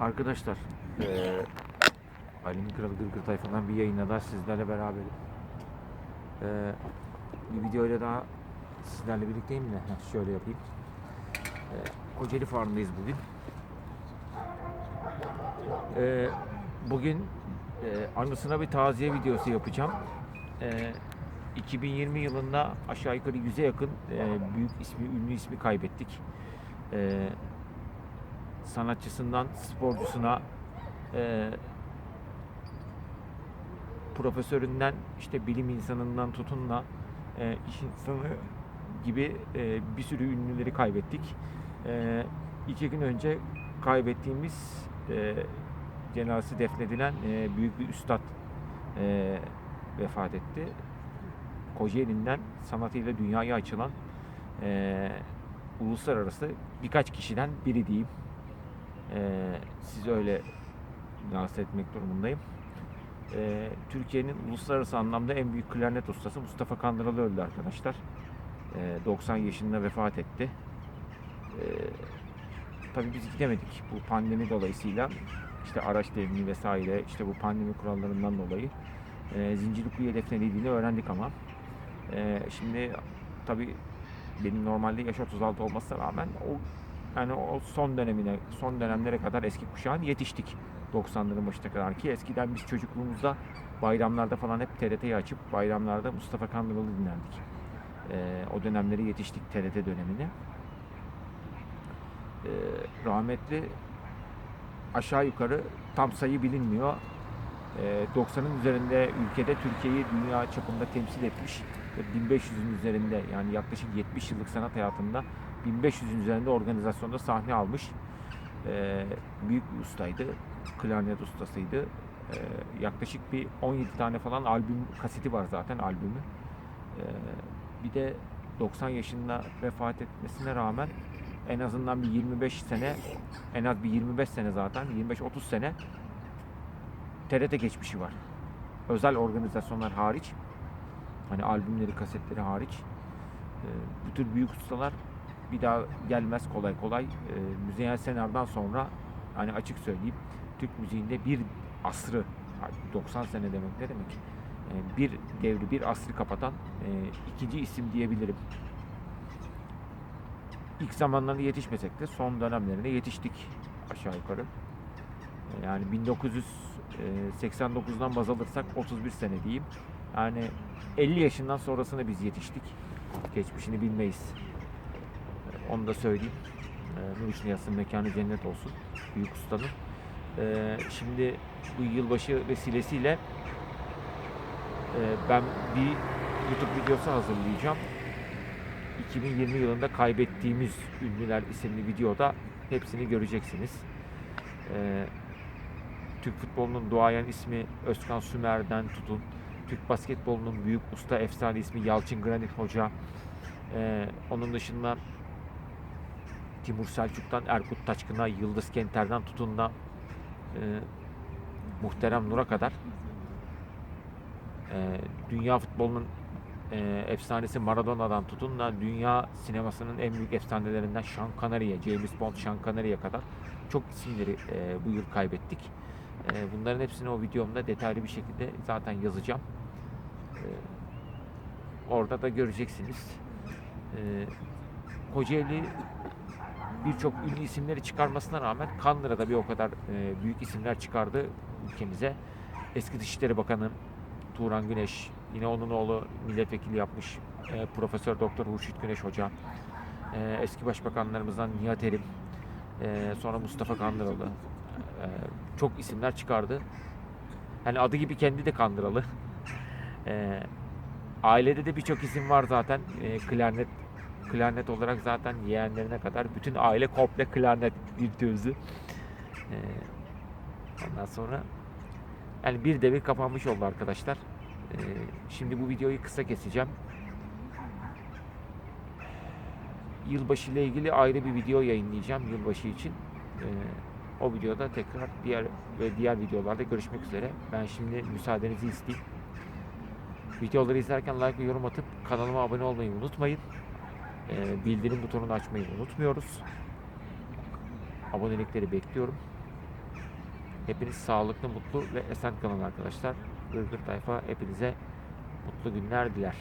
Arkadaşlar, eee Ali'nin Kralı Gırgır Tayfa'dan bir yayında daha sizlerle beraberim. Eee bir videoyla daha sizlerle birlikteyim de şöyle yapayım. Eee Kocaeli Farm'dayız bugün. Eee bugün eee anısına bir taziye videosu yapacağım. Eee 2020 yılında aşağı yukarı 100'e yakın eee, büyük ismi, ünlü ismi kaybettik. Eee sanatçısından sporcusuna eee, profesöründen işte bilim insanından tutun da eee, iş insanı gibi eee, bir sürü ünlüleri kaybettik. Eee iki gün önce kaybettiğimiz eee cenazesi defnedilen eee, büyük bir üstad eee, vefat etti. Kocaeli'nden sanatıyla dünyaya açılan eee, uluslararası birkaç kişiden biri diyeyim. Ee, sizi öyle lanse etmek durumundayım. Ee, Türkiye'nin uluslararası anlamda en büyük klarnet ustası Mustafa Kandıralı öldü arkadaşlar. Ee, 90 yaşında vefat etti. Ee, tabii biz gidemedik bu pandemi dolayısıyla. işte araç devrini vesaire işte bu pandemi kurallarından dolayı e, Zincirlikuyu'ya defnedildiğini öğrendik ama. Ee, şimdi tabii benim normalde yaş 36 olmasına rağmen o yani o son dönemine, son dönemlere kadar eski kuşağın yetiştik. 90'ların başına kadar ki eskiden biz çocukluğumuzda bayramlarda falan hep TRT'yi açıp bayramlarda Mustafa Kandıralı dinlerdik. Ee, o dönemleri yetiştik TRT dönemine. Ee, rahmetli aşağı yukarı tam sayı bilinmiyor. Ee, 90'ın üzerinde ülkede Türkiye'yi dünya çapında temsil etmiş. ve 1500'ün üzerinde yani yaklaşık 70 yıllık sanat hayatında 1500'ün üzerinde organizasyonda sahne almış. Ee, büyük bir ustaydı. Klarnet ustasıydı. Ee, yaklaşık bir 17 tane falan albüm kaseti var zaten albümü. Ee, bir de 90 yaşında vefat etmesine rağmen en azından bir 25 sene en az bir 25 sene zaten 25-30 sene TRT geçmişi var. Özel organizasyonlar hariç hani albümleri, kasetleri hariç e, bu tür büyük ustalar bir daha gelmez kolay kolay. E, Müzeyyen Senar'dan sonra hani açık söyleyeyim Türk müziğinde bir asrı 90 sene demek ne demek? E, bir devri, bir asrı kapatan e, ikinci isim diyebilirim. İlk zamanlarında yetişmesek de son dönemlerine yetiştik aşağı yukarı. E, Yani 1989'dan baz alırsak 31 sene diyeyim. Yani 50 yaşından sonrasına biz yetiştik. Geçmişini bilmeyiz. Onu da söyleyeyim. Ee, Nur içinde yatsın, mekanı cennet olsun. Büyük ustanın. Ee, Şimdi bu yılbaşı vesilesiyle e, ben bir YouTube videosu hazırlayacağım. 2020 yılında kaybettiğimiz ünlüler isimli videoda hepsini göreceksiniz. Ee, Türk futbolunun duayen ismi Özkan Sümer'den tutun. Türk basketbolunun büyük usta efsane ismi Yalçın Granit Hoca. Ee, onun dışında Timur Selçuk'tan Erkut Taçkın'a, Yıldız Kenter'den tutun da e, muhterem Nur'a kadar e, dünya futbolunun e, efsanesi Maradona'dan tutun da dünya sinemasının en büyük efsanelerinden Sean Connery'e, James Bond, Sean Connery'e kadar çok isimleri e, bu yıl kaybettik. E, bunların hepsini o videomda detaylı bir şekilde zaten yazacağım. E, orada da göreceksiniz. E, Kocaeli birçok ünlü isimleri çıkarmasına rağmen Kandıra'da bir o kadar e, büyük isimler çıkardı ülkemize. Eski Dışişleri Bakanı Turan Güneş, yine onun oğlu milletvekili yapmış e, Profesör Doktor Hurşit Güneş Hoca, e, eski başbakanlarımızdan Nihat Erim, e, sonra Mustafa Kandıralı, e, çok isimler çıkardı. Hani adı gibi kendi de Kandıralı. E, ailede de birçok isim var zaten. E, klarnet klarnet olarak zaten yeğenlerine kadar bütün aile komple klarnet virtüözü. E, ondan sonra yani bir devir kapanmış oldu arkadaşlar. E, şimdi bu videoyu kısa keseceğim. Yılbaşı ile ilgili ayrı bir video yayınlayacağım yılbaşı için. E, o videoda tekrar diğer ve diğer videolarda görüşmek üzere. Ben şimdi müsaadenizi isteyeyim. Videoları izlerken like ve yorum atıp kanalıma abone olmayı unutmayın. Ee, bildirim butonunu açmayı unutmuyoruz. Abonelikleri bekliyorum. Hepiniz sağlıklı, mutlu ve esen kalın arkadaşlar. Gırgır Tayfa hepinize mutlu günler diler.